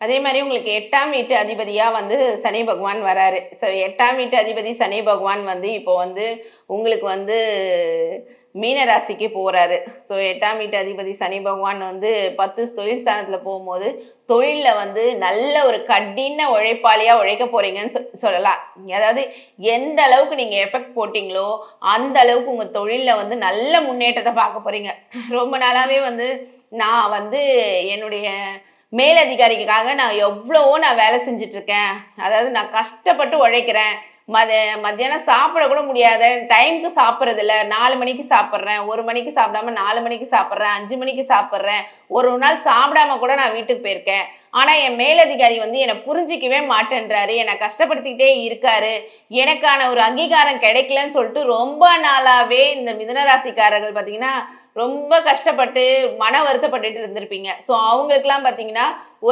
அதே மாதிரி உங்களுக்கு எட்டாம் வீட்டு அதிபதியாக வந்து சனி பகவான் வராரு. ஸோ எட்டாம் வீட்டு அதிபதி சனி பகவான் வந்து இப்போ வந்து உங்களுக்கு வந்து மீன ராசிக்கு போகிறாரு ஸோ எட்டாம் வீட்டு அதிபதி சனி பகவான் வந்து பத்து தொழில் ஸ்தானத்தில் போகும்போது தொழிலில் வந்து நல்ல ஒரு கடின உழைப்பாளியாக உழைக்க போகிறீங்கன்னு சொ சொல்லலாம். அதாவது எந்த அளவுக்கு நீங்கள் எஃபெக்ட் போட்டிங்களோ அந்த அளவுக்கு உங்கள் தொழிலில் வந்து நல்ல முன்னேற்றத்தை பார்க்க போகிறீங்க ரொம்ப நாளாகவே வந்து நான் வந்து என்னுடைய மேலதிகாரிக்காக நான் எவ்வளவோ நான் வேலை செஞ்சிட்ருக்கேன் அதாவது நான் கஷ்டப்பட்டு உழைக்கிறேன். மத மத்தியானம் சாப்பிட கூட முடியாத டைமுக்கு சாப்பிட்றது இல்லை நாலு மணிக்கு சாப்பிட்றேன் ஒரு மணிக்கு சாப்பிடாம நாலு மணிக்கு சாப்பிட்றேன் அஞ்சு மணிக்கு சாப்பிட்றேன் ஒரு நாள் சாப்பிடாம கூட நான் வீட்டுக்கு போயிருக்கேன். ஆனால் என் மேலதிகாரி வந்து என்னை புரிஞ்சிக்கவே மாட்டேன்றாரு. என்னை கஷ்டப்படுத்திக்கிட்டே இருக்காரு. எனக்கான ஒரு அங்கீகாரம் கிடைக்கலன்னு சொல்லிட்டு ரொம்ப நாளாகவே இந்த மிதனராசிக்காரர்கள் பார்த்தீங்கன்னா ரொம்ப கஷ்டப்பட்டு மன வருத்தப்பட்டுட்டு இருந்திருப்பீங்க. ஸோ அவங்களுக்குலாம் பார்த்தீங்கன்னா